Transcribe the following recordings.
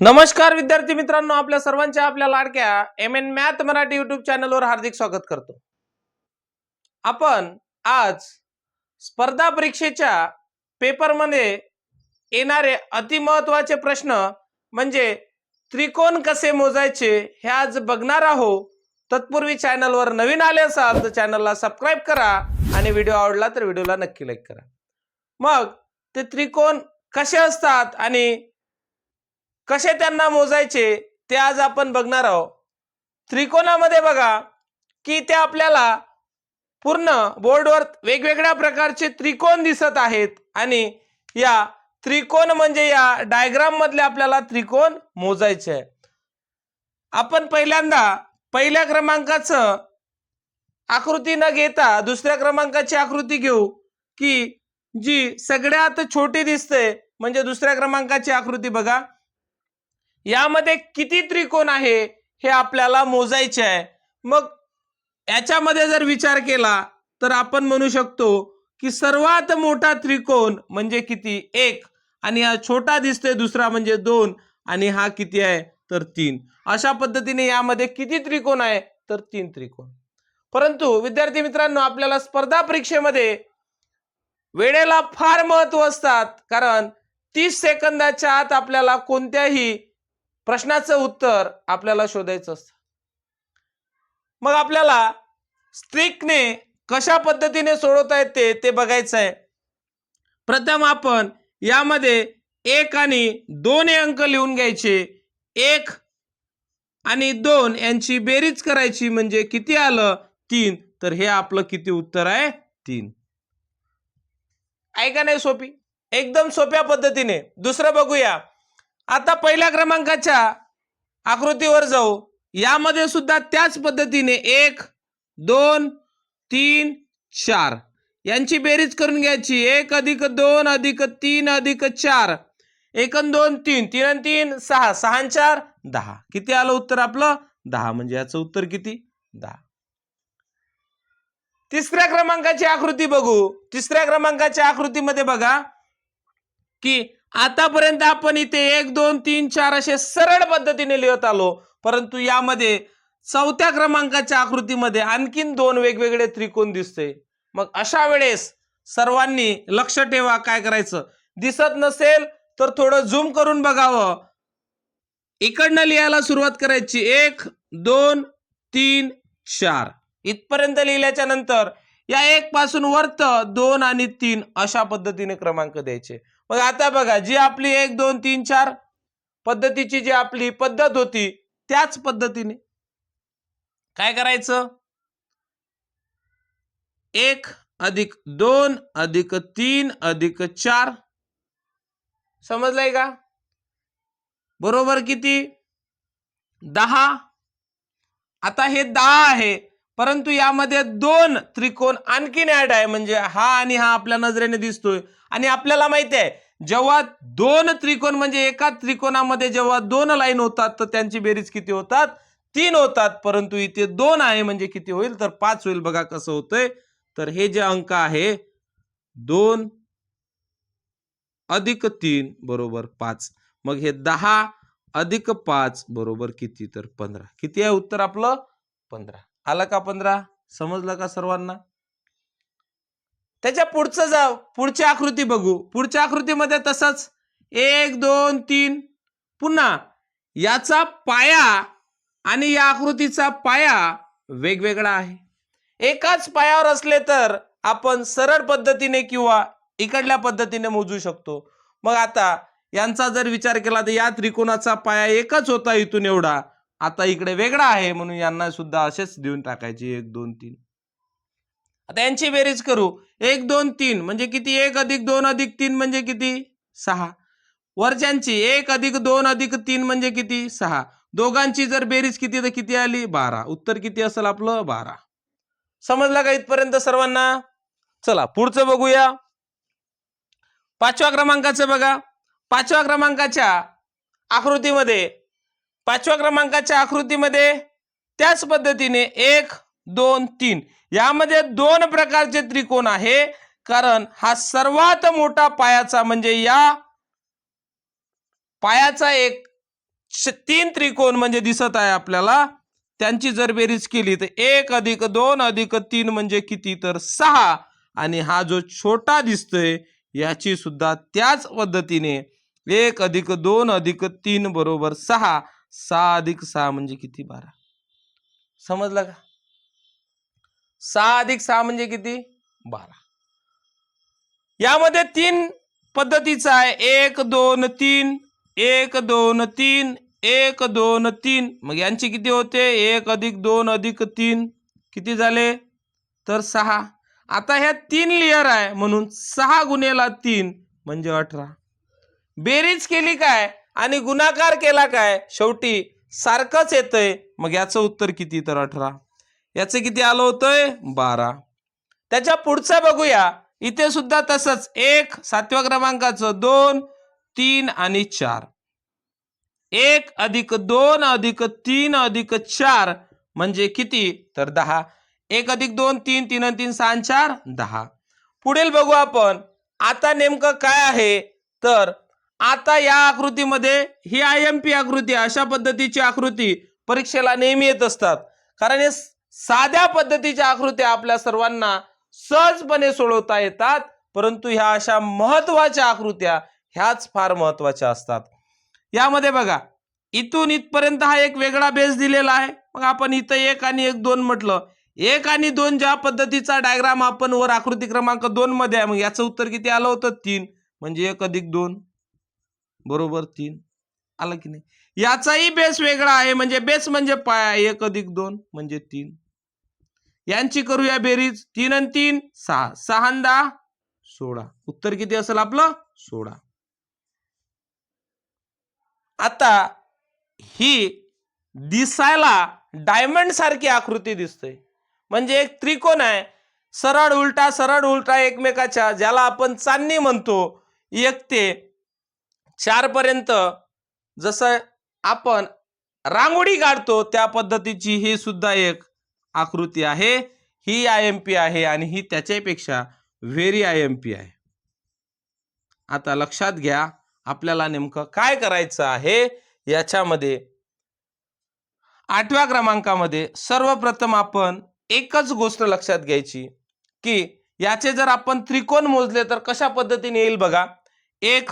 नमस्कार विद्यार्थी मित्रांनो आपल्या सर्वांच्या आपल्या लाडक्या M N math Marathi YouTube चॅनलवर हार्दिक स्वागत करतो. आपण आज स्पर्धा परीक्षेच्या पेपरमध्ये येणारे अतिमहत्वाचे प्रश्न म्हणजे त्रिकोण कसे मोजायचे हे आज बघणार आहोत. तत्पूर्वी चॅनलवर नवीन आले असाल तर चॅनलला सबस्क्राईब करा आणि व्हिडिओ आवडला तर व्हिडिओला नक्की लाईक करा. मग ते त्रिकोण कसे असतात आणि कसे त्यांना मोजायचे ते आज आपण बघणार आहोत. त्रिकोणामध्ये बघा की ते आपल्याला पूर्ण बोर्डवर वेगवेगळ्या प्रकारचे त्रिकोण दिसत आहेत आणि या त्रिकोण म्हणजे या डायग्राम मधले आपल्याला त्रिकोण मोजायचे आहे आपण पहिल्यांदा पहिल्या क्रमांकाचं आकृती न घेता दुसऱ्या क्रमांकाची आकृती घेऊ की जी सगळ्यात छोटी दिसते. म्हणजे दुसऱ्या क्रमांकाची आकृती बघा. यामध्ये किती त्रिकोण आहे हे आपल्याला मोजायचे आहे. मग याच्यामध्ये जर विचार केला तर आपण म्हणू शकतो की सर्वात मोठा त्रिकोण म्हणजे किती? एक. आणि हा छोटा दिसतोय दुसरा म्हणजे दोन. आणि हा किती आहे? तर तीन. अशा पद्धतीने यामध्ये किती त्रिकोण आहे? तर तीन त्रिकोण. परंतु विद्यार्थी मित्रांनो आपल्याला स्पर्धा परीक्षेमध्ये वेळेला फार महत्त्व असतात. कारण तीस सेकंदाच्या आत आपल्याला कोणत्याही प्रश्नाचं उत्तर आपल्याला शोधायचं असतं. मग आपल्याला स्ट्रिकने कशा पद्धतीने सोडवता येते ते बघायचं आहे. प्रथम आपण यामध्ये एक आणि दोन हे अंक लिहून घ्यायचे. एक आणि दोन यांची बेरीज करायची म्हणजे किती आलं? तीन. तर हे आपलं किती उत्तर आहे? तीन. ऐका नाही सोपी? एकदम सोप्या पद्धतीने. दुसरं बघूया. आता पहिल्या क्रमांकाच्या आकृतीवर जाऊ. यामध्ये सुद्धा त्याच पद्धतीने एक दोन तीन चार. यांची बेरीज करून घ्यायची. एक अधिक दोन अधिक तीन अधिक चार. एक दोन तीन. तीन आणि तीन सहा. सहा चार दहा. किती आलं उत्तर आपलं? दहा. म्हणजे याचं उत्तर किती? दहा. तिसऱ्या क्रमांकाची आकृती बघू. तिसऱ्या क्रमांकाच्या आकृतीमध्ये बघा की आतापर्यंत आपण इथे एक दोन तीन चार असे सरळ पद्धतीने लिहत आलो. परंतु यामध्ये चौथ्या क्रमांकाच्या आकृतीमध्ये आणखीन दोन वेगवेगळे त्रिकोण दिसते मग अशा वेळेस सर्वांनी लक्ष ठेवा काय करायचं? दिसत नसेल तर थोडं झूम करून बघावं. इकडनं लिहायला सुरुवात करायची. एक दोन तीन चार. इथपर्यंत लिहिल्याच्या नंतर या एक पासून वर्त दोन आणि तीन अशा पद्धतीने क्रमांक द्यायचे. मग आता बघा जी आपली एक दोन तीन चार पद्धतीची जी आपली पद्धत होती त्याच पद्धतीने काय करायचं? एक अधिक दोन अधिक तीन अधिक चार. समजलंय का? बरोबर किती? दहा. आता हे दहा आहे. परंतु यामध्ये दोन त्रिकोण आणखीन ऍड आहे. म्हणजे हा आणि हा आपल्या नजरेने दिसतोय. आणि आपल्याला माहिती आहे जेव्हा दोन त्रिकोण म्हणजे एका त्रिकोणामध्ये जेव्हा दोन लाईन होतात तर त्यांची बेरीज किती होतात? तीन होतात. परंतु इथे दोन आहे म्हणजे किती होईल? तर पाच होईल. बघा कसं होतंय. तर हे जे अंक आहे दोन अधिक तीन बरोबर पाच. मग हे दहा अधिक पाच बरोबर किती? तर पंधरा. किती आहे उत्तर आपलं? पंधरा. आलं का पंधरा? समजलं का सर्वांना? त्याच्या पुढचं जा पुढची आकृती बघू. पुढच्या आकृतीमध्ये तसंच. एक दोन तीन. पुन्हा याचा पाया आणि या आकृतीचा पाया वेगवेगळा आहे. एकाच पायावर असले तर आपण सरळ पद्धतीने किंवा इकडल्या पद्धतीने मोजू शकतो. मग आता यांचा जर विचार केला तर या त्रिकोणाचा पाया एकच होता इथून एवढा. आता इकडे वेगळा आहे म्हणून यांना सुद्धा असेच देऊन टाकायचे एक दोन तीन. आता यांची बेरीज करू. एक दोन तीन. म्हणजे किती? एक अधिक दोन अधिक तीन म्हणजे किती? सहा. वरच्यांची एक अधिक दोन अधिक तीन म्हणजे किती? सहा. दोघांची जर बेरीज किती तर किती आली? बारा. उत्तर किती असेल आपलं? बारा. समजलं का इथपर्यंत सर्वांना? चला पुढचं बघूया. पाचव्या क्रमांकाचं बघा. पाचव्या क्रमांकाच्या आकृतीमध्ये पाचव्या क्रमांकाच्या आकृतीमध्ये त्याच पद्धतीने एक दोन तीन. यामध्ये दोन प्रकारचे त्रिकोण आहे. कारण हा सर्वात मोठा पायाचा म्हणजे या पायाचा एक तीन त्रिकोण म्हणजे दिसत आहे आपल्याला. त्यांची जर बेरीज केली तर एक अधिक दोन अधिक तीन म्हणजे किती? तर सहा. आणि हा जो छोटा दिसतोय याची सुद्धा त्याच पद्धतीने एक अधिक दोन अधिक तीन बरोबर सहा. सहा अधिक सहा म्हणजे किती? बारा. समजलं का? सहा अधिक सहा म्हणजे किती? बारा. यामध्ये तीन पद्धतीचा आहे. एक दोन तीन. एक दोन तीन. एक दोन तीन. मग यांची किती होते? एक अधिक दोन अधिक तीन. किती झाले? तर सहा. आता ह्या तीन लेअर आहे म्हणून सहा गुन्हेला तीन म्हणजे अठरा. बेरीज केली काय? आणि गुणाकार केला काय? शेवटी सारखंच येतंय. मग याचं उत्तर किती? तर अठरा. याचं किती आलं होतंय? बारा. त्याच्या पुढचं बघूया. इथे सुद्धा तसंच. एक सातव्या क्रमांकाचं. दोन तीन आणि चार. एक अधिक दोन अधिक तीन अधिक चार म्हणजे किती? तर दहा. एक अधिक दोन तीन तीन आणि तीन सहा चार दहा. पुढील बघू आपण. आता नेमकं काय आहे? तर आता या आकृतीमध्ये ही आय एम पी आकृती अशा पद्धतीची आकृती परीक्षेला नेहमी येत असतात. कारण हे साध्या पद्धतीच्या आकृत्या आपल्या सर्वांना सहजपणे सोडवता येतात. परंतु ह्या अशा महत्त्वाच्या आकृत्या ह्याच फार महत्त्वाच्या असतात. यामध्ये बघा इथून इथपर्यंत हा एक वेगळा बेस दिलेला आहे. मग आपण इथं एक आणि एक दोन म्हटलं. एक आणि दोन ज्या पद्धतीचा डायग्राम आपण वर आकृती क्रमांक दोन मध्ये आहे मग याचं उत्तर किती आलं होतं? तीन. म्हणजे एक अधिक दोन. बरोबर तीन. आलं की नाही? याचाही बेस वेगळा आहे. म्हणजे बेस म्हणजे पाया एक अधिक दोन म्हणजे तीन. यांची करूया बेरीज. तीन आणि तीन सहा. सहा दहा सोळा. उत्तर किती असेल आपलं? सोळा. आता ही दिसायला डायमंड सारखी आकृती दिसते. म्हणजे एक त्रिकोण आहे. सरळ उलटा सरळ उलटा एकमेकाच्या ज्याला आपण चांदणी म्हणतो. एक ते चारपर्यंत जसं आपण रांगोळी काढतो त्या पद्धतीची ही सुद्धा एक आकृती आहे. ही आय एम पी आहे आणि ही त्याच्यापेक्षा व्हेरी आय एम पी आहे. आता लक्षात घ्या आपल्याला नेमकं काय करायचं आहे? याच्यामध्ये आठव्या क्रमांकामध्ये सर्वप्रथम आपण एकच गोष्ट लक्षात घ्यायची की याचे जर आपण त्रिकोण मोजले तर कशा पद्धतीने येईल बघा? एक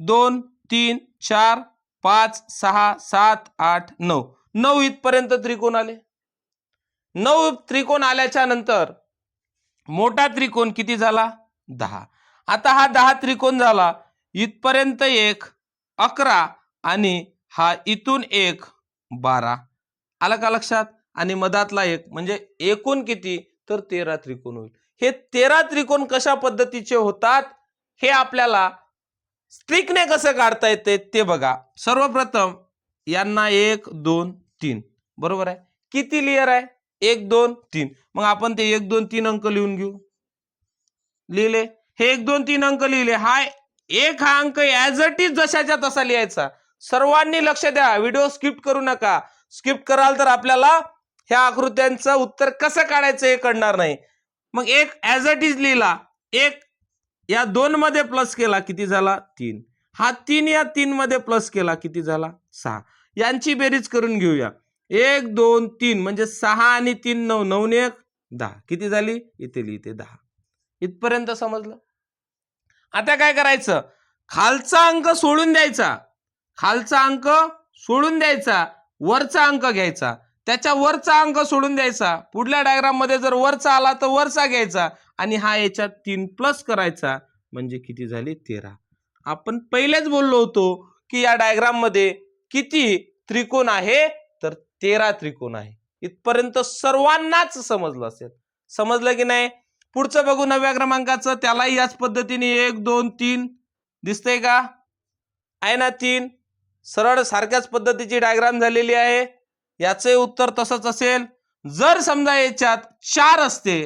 दोन तीन चार पाच सहा सात आठ नऊ. नऊ इथपर्यंत त्रिकोण आले. नऊ त्रिकोण आल्याच्यानंतर मोठा त्रिकोण किती झाला? दहा. आता हा दहा त्रिकोण झाला. इथपर्यंत एक अकरा आणि हा इथून एक बारा. आलं का लक्षात? आणि मधातला एक म्हणजे एकूण किती? तर तेरा त्रिकोण होईल. हे तेरा त्रिकोण कशा पद्धतीचे होतात? हे आपल्याला स्ट्रिकने कसं काढता येते ते बघा. सर्वप्रथम यांना एक दोन तीन. बरोबर आहे? किती लेअर आहे? एक दोन तीन. मग आपण ते एक दोन तीन अंक लिहून घेऊ. लिहिले? हे एक दोन तीन अंक लिहिले. हा एक हा अंक ॲज अट इज जशाच्या तसा लिहायचा. सर्वांनी लक्ष द्या. व्हिडिओ स्किप करू नका. स्किप कराल तर आपल्याला ह्या आकृत्यांचं उत्तर कसं काढायचं हे कळणार नाही. मग एक ॲज अट इज लिहिला. एक या दोन मध्ये प्लस केला किती झाला? तीन. हा तीन या तीन मध्ये प्लस केला किती झाला? सहा. यांची बेरीज करून घेऊया. एक दोन तीन. म्हणजे सहा आणि तीन नऊ. नऊ ने एक दहा. किती झाली? इथे लिहिते दहा. इथपर्यंत समजलं? आता काय करायचं? खालचा अंक सोडून द्यायचा. खालचा अंक सोडून द्यायचा. वरचा अंक घ्यायचा. त्याच्या वरचा अंक सोडून द्यायचा. पुढल्या डायग्राममध्ये जर वरचा आला तर वरचा घ्यायचा. आणि हा याच्यात तीन प्लस करायचा. म्हणजे किती झाले? तेरा. आपण पहिलेच बोललो होतो की या डायग्राममध्ये किती त्रिकोण आहे? तर तेरा त्रिकोण आहे. इथपर्यंत सर्वांनाच समजलं असेल. समजलं की नाही? पुढचं बघू नव्या क्रमांकाचं. त्यालाही याच पद्धतीने एक दोन तीन. दिसतंय का? आहे ना तीन? सरळ सारख्याच पद्धतीची डायग्राम झालेली आहे. याचे उत्तर तसंच असेल. जर समजा याच्यात चार असते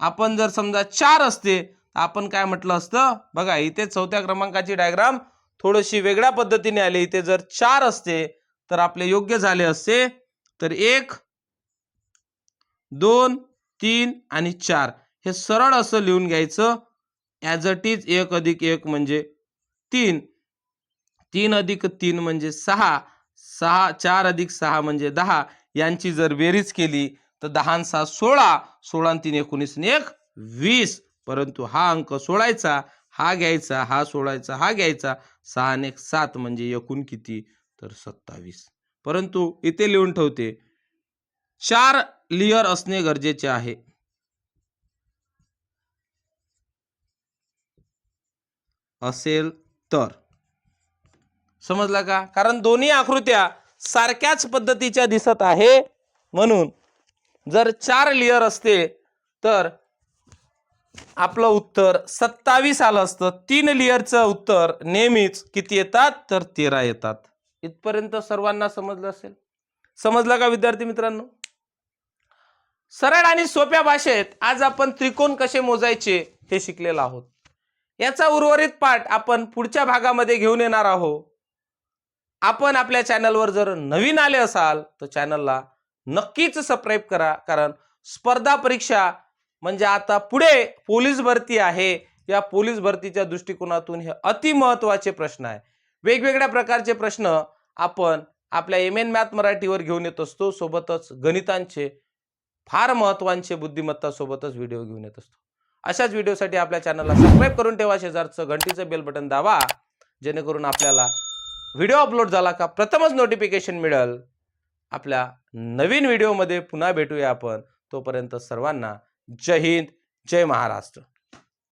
आपण जर समजा चार असते तर आपण काय म्हटलं असतं? बघा इथे चौथ्या क्रमांकाची डायग्राम थोडीशी वेगळ्या पद्धतीने आली. इथे जर चार असते तर आपले योग्य झाले असते. तर एक दोन तीन आणि चार. हे सरळ असं लिहून घ्यायचं. ॲज अट इज एक अधिक एक म्हणजे तीन. तीन अधिक तीन म्हणजे सहा. सहा चार अधिक सहा म्हणजे दहा. यांची जर बेरीज केली तर दहा सहा सोळा सोळा तीन एकोणीस एक वीस. परंतु हा अंक सोडायचा हा घ्यायचा हा सोडायचा हा घ्यायचा. सहा एक सात म्हणजे एकूण किती? तर सत्तावीस. परंतु इथे लिहून ठेवते. चार लिअर असणे गरजेचे आहे. असेल तर. समजला का? कारण दोन्ही आकृत्या सारख्याच पद्धतीच्या दिसत आहे. म्हणून जर चार लिअर असते तर आपलं उत्तर सत्तावीस आलं असतं. तीन लिअरचं उत्तर नेहमीच किती येतात? तर तेरा येतात. इथपर्यंत सर्वांना समजलं असेल? समजलं का विद्यार्थी मित्रांनो? सरळ आणि सोप्या भाषेत आज आपण त्रिकोण कसे मोजायचे हे शिकलेलो आहोत. याचा उर्वरित पाठ आपण पुढच्या भागामध्ये घेऊन येणार आहोत. आपण आपल्या चॅनलवर जर नवीन आले असाल तर चॅनलला नक्कीच सबस्क्राईब करा. कारण स्पर्धा परीक्षा म्हणजे आता पुढे पोलीस भरती आहे. या पोलीस भरतीच्या दृष्टिकोनातून हे अतिमहत्त्वाचे प्रश्न आहे. वेगवेगळ्या प्रकारचे प्रश्न आपण आपल्या एम एन मॅथ मराठीवर घेऊन येत असतो. सोबतच गणितांचे फार महत्त्वाचे बुद्धिमत्ता सोबतच व्हिडिओ घेऊन येत असतो. अशाच व्हिडिओसाठी आपल्या चॅनलला सबस्क्राईब करून ठेवा. शेजारचं घंटीचं बेल बटन दावा जेणेकरून आपल्याला व्हिडिओ अपलोड झाला का प्रथमच नोटिफिकेशन मिळेल. आपल्या नवीन व्हिडिओमध्ये पुन्हा भेटूया आपण. तोपर्यंत सर्वांना जय हिंद जय महाराष्ट्र.